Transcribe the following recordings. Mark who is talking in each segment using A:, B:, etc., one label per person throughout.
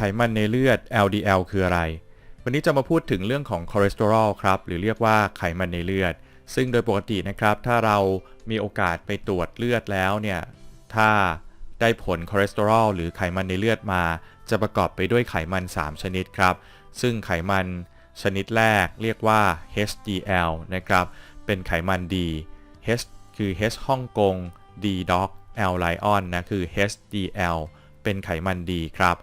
A: ไขมันในเลือด LDL คืออะไร วันนี้จะมาพูดถึงเรื่องของคอเลสเตอรอลครับ หรือเรียกว่าไขมันในเลือด ซึ่งโดยปกตินะครับ ถ้าเรามีโอกาสไปตรวจเลือดแล้วเนี่ย ถ้าได้ผลคอเลสเตอรอลหรือไขมันในเลือดมา จะประกอบไปด้วยไขมัน 3 ชนิดครับ ซึ่งไขมันชนิดแรกเรียกว่า HDL นะครับ เป็นไขมันดี H คือ H ฮ่องกง D dog L lion นะคือ HDL เป็นไขมันดีครับ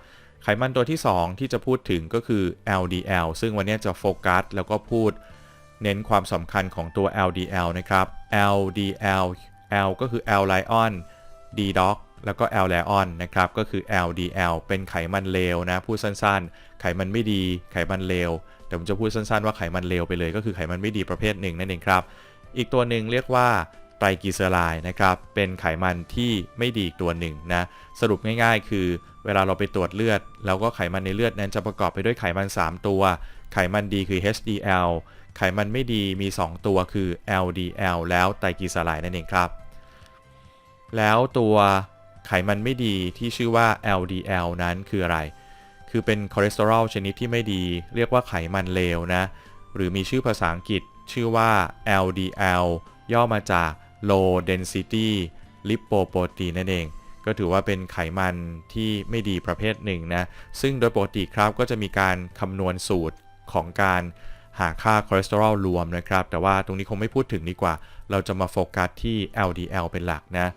A: ไขมันตัวที่ 2 ที่จะพูดถึงก็คือ LDL ซึ่งวันนี้จะโฟกัสแล้วก็พูดเน้นความสำคัญของตัว LDL นะครับ LDL L ก็คือ L lion D dog แล้วก็ L lion นะครับ ก็คือ LDL เป็นไขมันเลวนะ พูดสั้นๆ ไขมันไม่ดี ไขมันเลว แต่ผมจะพูดสั้นๆ ว่าไขมันเลวไปเลย ก็คือไขมันไม่ดีประเภทหนึ่งนั่นเองครับ อีกตัวหนึ่งเรียกว่า ไตรกลีเซอไรด์นะครับ เป็นไขมันที่ไม่ดีอีกตัวหนึ่งนะ สรุปง่ายๆ คือเวลาเราไปตรวจเลือด แล้วก็ไขมันในเลือดนั้นจะประกอบไปด้วยไขมัน 3 ตัว ไขมันดีคือ HDL ไขมันไม่ดีมี 2 ตัวคือ LDL แล้วไตรกลีเซอไรด์นั่นเองครับ แล้วตัวไขมันไม่ดีที่ชื่อว่า LDL นั้นคืออะไร คือเป็นคอเลสเตอรอลชนิดที่ไม่ดี เรียกว่าไขมันเลวนะ หรือมีชื่อภาษาอังกฤษชื่อว่า LDL ย่อมาจาก low density lipoprotein นั่นเอง ก็ถือว่าเป็นไขมันที่ไม่ดีประเภทหนึ่งนะ ซึ่งโดยปกติครับก็จะมีการคำนวณสูตรของการหาค่าคอเลสเตอรอลรวมนะครับ แต่ว่าตรงนี้คงไม่พูดถึงดีกว่า เราจะมาโฟกัสที่ LDL เป็นหลักนะ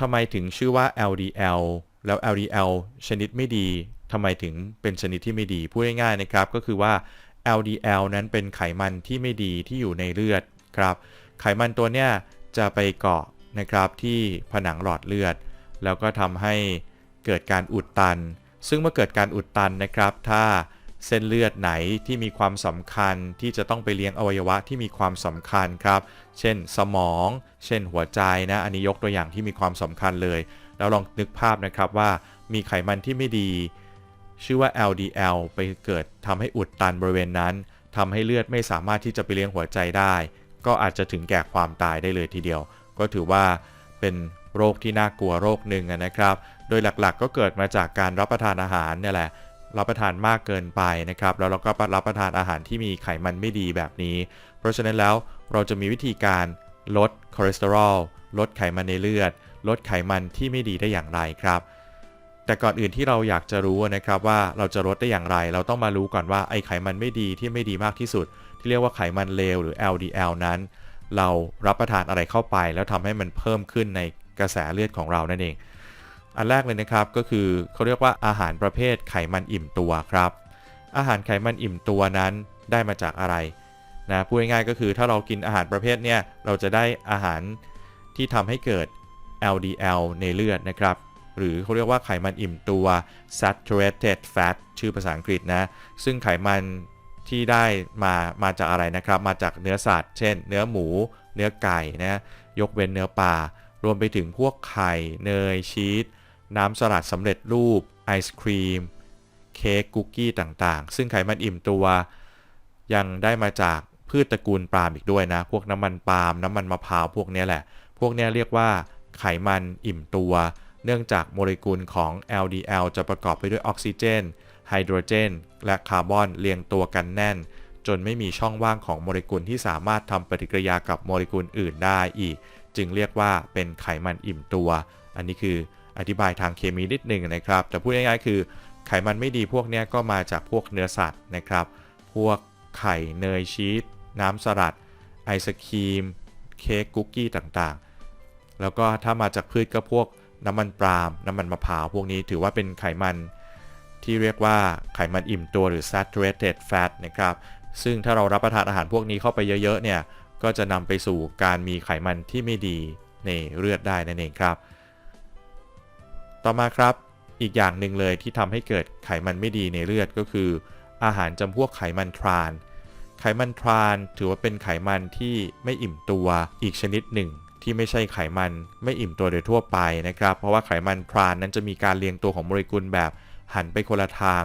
A: ทำไมถึงชื่อว่า LDL แล้ว LDL ชนิดไม่ดีทำไมถึงเป็นชนิดที่ไม่ดี พูดง่ายๆนะครับ ก็คือว่า LDL นั้นเป็นไขมันที่ไม่ดีที่อยู่ในเลือดครับ ไขมันตัวเนี้ยจะไปเกาะนะครับที่ผนังหลอดเลือด แล้วก็ทำให้เกิดการอุดตัน ซึ่งเมื่อเกิดการอุดตันนะครับ ถ้าเส้นเลือดไหนที่มีความสำคัญที่จะต้องไปเลี้ยงอวัยวะที่มีความสำคัญครับ เช่นสมอง เช่นหัวใจนะ อันนี้ยกตัวอย่างที่มีความสำคัญเลย แล้วลองนึกภาพนะครับว่ามีไขมันที่ไม่ดี ชื่อว่า LDL ไปเกิดทำให้อุดตันบริเวณนั้นทำให้เลือดไม่สามารถที่จะไปเลี้ยงหัวใจได้ ก็อาจจะถึงแก่ความตายได้เลยทีเดียว ก็ถือว่าเป็นโรคที่น่ากลัวโรคหนึ่งนะครับ โดยหลักๆ ก็เกิดมาจากการรับประทานอาหารเนี่ยแหละ รับประทานมากเกินไปนะครับ แล้วเราก็รับประทานอาหารที่มีไขมันไม่ดีแบบนี้ เพราะฉะนั้นแล้วเราจะมีวิธีการลดคอเลสเตอรอล ลดไขมันในเลือด ลดไขมันที่ไม่ดีได้อย่างไรครับ แต่ก่อนอื่นที่เราอยากจะรู้นะครับว่าเราจะลดได้อย่างไร เราต้องมารู้ก่อนว่าไอไขมันไม่ดีที่ไม่ดีมากที่สุด ที่เรียกว่าไขมันเลวหรือ LDL นั้น เรารับประทานอะไรเข้าไป แล้วทำให้มันเพิ่มขึ้นในกระแสเลือดของเรานั่นเอง อันแรกเลยนะครับก็คือเขาเรียกว่าอาหารประเภทไขมันอิ่มตัวครับ อาหารไขมันอิ่มตัวนั้นได้มาจากอะไรนะพูดง่ายๆก็คือถ้าเรากินอาหารประเภทเนี้ยเราจะได้อาหารที่ทำให้เกิด LDL ในเลือดนะครับ หรือเขาเรียกว่าไขมันอิ่มตัว saturated fat ชื่อภาษาอังกฤษนะ ซึ่งไขมันที่ได้มามาจากอะไรนะครับ มาจากเนื้อสัตว์ เช่น เนื้อหมู เนื้อไก่นะ ยกเว้นเนื้อปลา รวมไปถึงพวกไข่ เนย ชีส น้ำสลัดสำเร็จรูป ไอศครีม เค้ก คุกกี้ต่างๆ ซึ่งไขมันอิ่มตัว ยังได้มาจากพืชตระกูลปาล์มอีกด้วยนะ พวกน้ำมันปาล์ม น้ำมันมะพร้าว พวกนี้แหละ พวกนี้เรียกว่าไขมันอิ่มตัว เนื่องจากโมเลกุลของ LDL จะประกอบไปด้วยออกซิเจน ไฮโดรเจน และคาร์บอนเรียงตัวกันแน่น จนไม่มีช่องว่างของโมเลกุลที่สามารถทำปฏิกิริยากับโมเลกุลอื่นได้อีก จึงเรียกว่าเป็นไขมันอิ่มตัว อันนี้คืออธิบายทางเคมีนิดหนึ่งนะครับ แต่พูดง่ายๆคือ ไขมันไม่ดีพวกนี้ก็มาจากพวกเนื้อสัตว์นะครับ พวกไข่เนยชีสน้ำสลัด ไอศครีม เค้กคุกกี้ต่างๆ แล้วก็ถ้ามาจากพืชก็พวก น้ำมันปาล์มน้ำมันมะพร้าวพวกนี้ถือว่าเป็นไขมันที่เรียกว่าไขมันอิ่มตัวหรือ saturated fat นะครับ ซึ่งถ้าเรารับประทานอาหารพวกนี้เข้าไปเยอะๆ เนี่ย ก็จะนำไปสู่การมีไขมันที่ไม่ดีในเลือดได้นั่นเองครับ ต่อมาครับ อีกอย่างหนึ่งเลยที่ทำให้เกิดไขมันไม่ดีในเลือดก็คือ อาหารจำพวกไขมันทราน ไขมันทรานถือว่าเป็นไขมันที่ไม่อิ่มตัวอีกชนิดหนึ่ง ที่ไม่ใช่ไขมันไม่อิ่มตัวโดยทั่วไปนะครับ เพราะว่าไขมันทรานนั้นจะมีการเรียงตัวของโมเลกุลแบบหันไปคนละทาง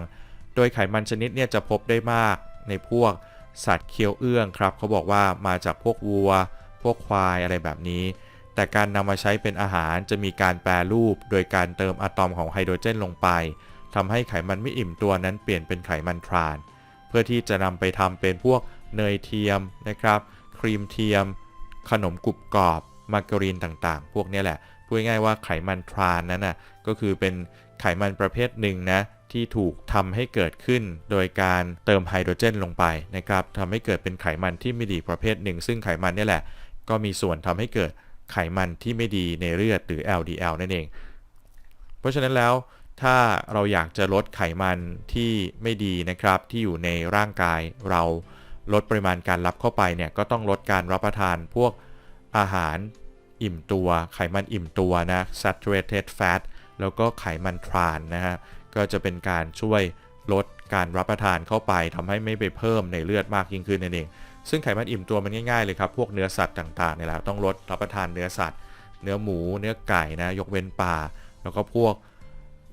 A: โดยไขมันชนิดเนี่ยจะพบได้มากในพวกสัตว์เคี้ยวเอื้องครับเขาบอกว่ามาจากพวกวัว พวกควายอะไรแบบนี้ แต่การนำมาใช้เป็นอาหารจะมีการแปรรูป โดยการเติมอะตอมของไฮโดรเจนลงไปทำให้ไขมันไม่อิ่มตัวนั้นเปลี่ยนเป็นไขมันทราน เพื่อที่จะนำไปทำเป็นพวกเนยเทียมนะครับ ครีมเทียม ขนมกรุบกรอบ มาการีนต่างๆ พวกนี้แหละ พูดง่ายๆว่าไขมันทรานนั้นนะก็คือเป็นไขมันประเภทหนึ่งนะที่ถูกทำให้เกิดขึ้นโดยการเติมไฮโดรเจนลงไปนะครับทำให้เกิดเป็นไขมันที่ไม่ดีประเภทหนึ่ง ซึ่งไขมันนี่แหละ ก็มีส่วนทำให้เกิดไขมันที่ไม่ดีในเลือดหรือ LDL นั่นเอง เพราะฉะนั้นแล้วถ้าเราอยากจะลดไขมันที่ไม่ดีนะครับ ที่อยู่ในร่างกายเราลดปริมาณการรับเข้าไปเนี่ยก็ต้องลดการรับประทานพวก อาหารอิ่มตัวไขมันอิ่มตัวนะ saturated fat แล้วก็ไขมันทรานนะฮะ ก็จะเป็นการช่วยลดการรับประทานเข้าไปทำให้ไม่ไปเพิ่มในเลือดมากยิ่งขึ้นนั่นเอง ซึ่งไขมันอิ่มตัวมันง่ายๆเลยครับ พวกเนื้อสัตว์ต่างๆเนี่ยแหละต้องลดรับประทานเนื้อสัตว์ เนื้อหมู เนื้อไก่นะ ยกเว้นปลา แล้วก็พวก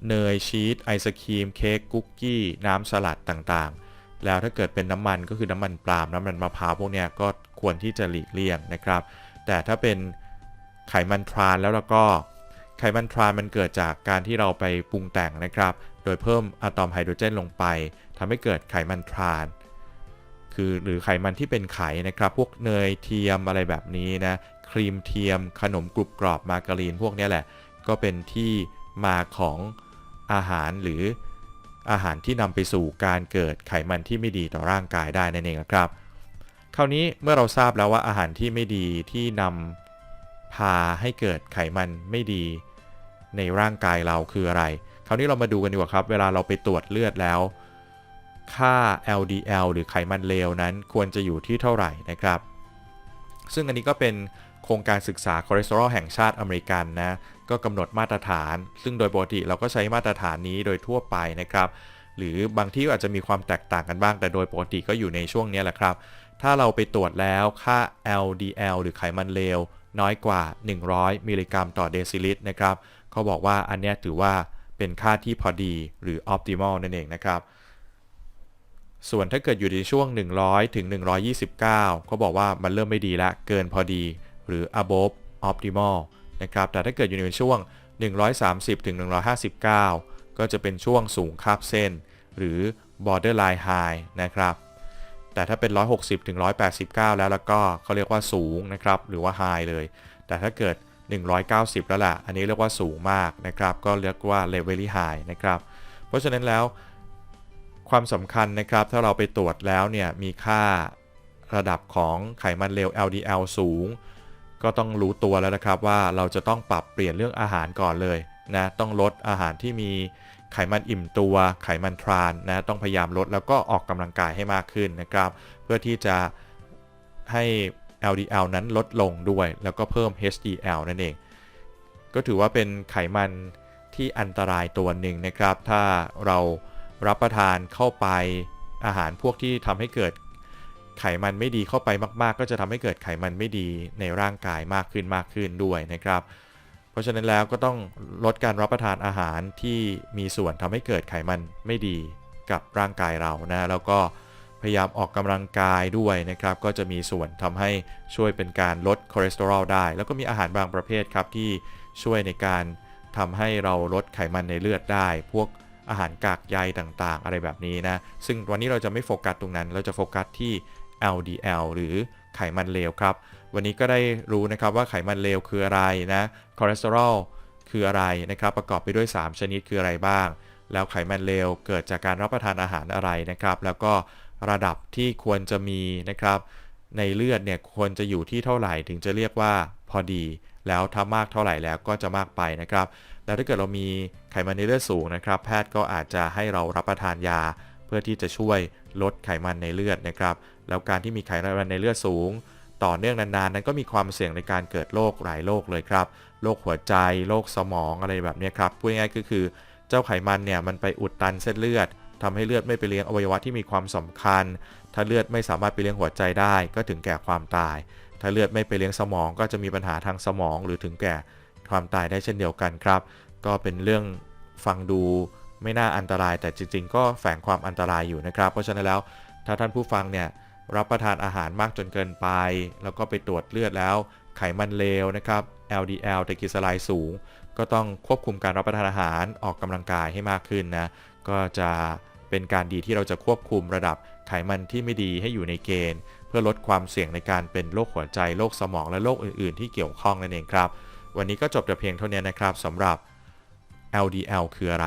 A: เนยชีสไอศครีม เค้กคุกกี้ น้ำสลัดต่างๆ แล้วถ้าเกิดเป็นน้ำมันก็คือน้ำมันปาล์มน้ำมันมะพร้าวพวกเนี้ยก็ควรที่จะหลีกเลี่ยงนะครับ แต่ถ้าเป็นไขมันทรานแล้วแล้วก็ไขมันทรานมันเกิดจากการที่เราไปปรุงแต่งนะครับ โดยเพิ่มอะตอมไฮโดรเจนลงไปทำให้เกิดไขมันทราน คือหรือไขมันที่เป็นไขนะครับ พวกเนยเทียมอะไรแบบนี้นะ ครีมเทียม ขนมกรุบกรอบมาการีนพวกนี้แหละ ก็เป็นที่มาของอาหารหรืออาหารที่นำไปสู่การเกิดไขมันที่ไม่ดีต่อร่างกายได้นั่นเองครับ คราวนี้เมื่อเราทราบแล้วว่าอาหารที่ไม่ดีที่นำพาให้เกิดไขมันไม่ดีในร่างกายเราคืออะไร คราวนี้เรามาดูกันดีกว่าครับ เวลาเราไปตรวจเลือดแล้ว ค่า LDL หรือไขมันเลวนั้นควรจะอยู่ที่เท่าไหร่นะครับ ซึ่งอันนี้ก็เป็นโครงการศึกษาคอเลสเตอรอลแห่งชาติอเมริกันนะ ก็กำหนดมาตรฐาน ซึ่งโดยปกติเราก็ใช้มาตรฐานนี้โดยทั่วไปนะครับ หรือบางที่อาจจะมีความแตกต่างกันบ้าง แต่โดยปกติก็อยู่ในช่วงนี้แหละครับ ถ้าเราไปตรวจแล้วค่า LDL หรือไขมันเลวน้อยกว่า 100 มิลลิกรัมต่อเดซิลิตรนะครับเขาบอกว่าอันนี้ถือว่าเป็นค่าที่พอดีหรือ optimal นั่นเองนะครับ ส่วนถ้าเกิดอยู่ในช่วง 100 ถึง 129 เขาบอกว่ามันเริ่มไม่ดีละ เกินพอดีหรือ above optimal นะครับ แต่ถ้าเกิดอยู่ในช่วง 130 ถึง 159 ก็จะเป็นช่วงสูงคาบเส้น หรือ borderline high นะครับ แต่ถ้าเป็น 160ถึง189 แล้วแล้วก็เขาเรียกว่าสูงนะครับ หรือว่า high เลย แต่ถ้าเกิด 190 แล้วล่ะ อันนี้เรียกว่าสูงมากนะครับ ก็เรียกว่า level high นะครับ เพราะฉะนั้นแล้วความสำคัญนะครับ ถ้าเราไปตรวจแล้วเนี่ย มีค่าระดับของไขมันเลว LDL สูง ก็ต้องรู้ตัวแล้วนะครับว่าเราจะต้องปรับเปลี่ยนเรื่องอาหารก่อนเลยนะ ต้องลดอาหารที่มี ไขมันอิ่มตัวไขมันทรานนะต้องพยายามลดแล้วก็ออกกำลังกายให้มากขึ้นนะครับ เพื่อที่จะให้ LDL นั้นลดลงด้วย แล้วก็เพิ่ม HDL นั่นเอง ก็ถือว่าเป็นไขมันที่อันตรายตัวหนึ่งนะครับ ถ้าเรารับประทานเข้าไปอาหารพวกที่ทำให้เกิดไขมันไม่ดีเข้าไปมาก ๆ ก็จะทำให้เกิดไขมันไม่ดีในร่างกายมากขึ้นมากขึ้นด้วยนะครับ ราะฉะนั้นแล้วก็ต้องลดการรับประทานอาหารที่มีส่วนทำให้เกิดไขมันไม่ดีกับร่างกายเรานะแล้วก็พยายามออกกำลังกายด้วยนะครับ ก็จะมีส่วนทำให้ช่วยเป็นการลดคอเลสเตอรอลได้ แล้วก็มีอาหารบางประเภทครับที่ช่วยในการทำให้เราลดไขมันในเลือดได้ พวกอาหารกากใยต่างๆ อะไรแบบนี้นะ ซึ่งวันนี้เราจะไม่โฟกัสตรงนั้น เราจะโฟกัสที่ LDL หรือไขมันเลวครับ วันนี้ก็ได้รู้นะครับว่าไขมันเลวคืออะไรนะคอเลสเตอรอลคืออะไรนะครับ ประกอบไปด้วย 3 ชนิดคืออะไรบ้าง แล้วไขมันเลวเกิดจากการรับประทานอาหารอะไรนะครับ แล้วก็ระดับที่ควรจะมีนะครับ ในเลือดเนี่ยควรจะอยู่ที่เท่าไหร่ถึงจะเรียกว่าพอดี แล้วถ้ามากเท่าไหร่แล้วก็จะมากไปนะครับ แล้วถ้าเกิดเรามีไขมันในเลือดสูงนะครับ แพทย์ก็อาจจะให้เรารับประทานยา เพื่อที่จะช่วยลดไขมันในเลือดนะครับ แล้วการที่มีไขมันในเลือดสูง ต่อเนื่องนานๆ นั้นก็มีความเสี่ยงในการเกิดโรคหลายโรคเลยครับโรคหัวใจโรคสมองอะไรแบบนี้ครับพูดง่ายๆก็คือ เจ้าไขมันเนี่ยมันไปอุดตันเส้นเลือดทำให้เลือดไม่ไปเลี้ยงอวัยวะที่มีความสำคัญ ถ้าเลือดไม่สามารถไปเลี้ยงหัวใจได้ ก็ถึงแก่ความตาย ถ้าเลือดไม่ไปเลี้ยงสมอง ก็จะมีปัญหาทางสมองหรือถึงแก่ความตายได้เช่นเดียวกันครับ ก็เป็นเรื่องฟังดูไม่น่าอันตรายแต่จริง ๆ ก็แฝงความอันตรายอยู่นะครับ เพราะฉะนั้นแล้วถ้าท่านผู้ฟังเนี่ย รับประทานอาหารมากจนเกินไป แล้วก็ไปตรวจเลือดแล้ว ไขมันเลวนะครับ LDL ไตรกลีเซอไรด์สูง ก็ต้องควบคุมการรับประทานอาหารออกกำลังกายให้มากขึ้นนะ ก็จะเป็นการดีที่เราจะควบคุมระดับไขมันที่ไม่ดีให้อยู่ในเกณฑ์ เพื่อลดความเสี่ยงในการเป็นโรคหัวใจโรคสมองและโรคอื่น ๆ ที่เกี่ยวข้องนั่นเองครับ วันนี้ก็จบแต่เพียงเท่านี้นะครับสำหรับ LDL คืออะไร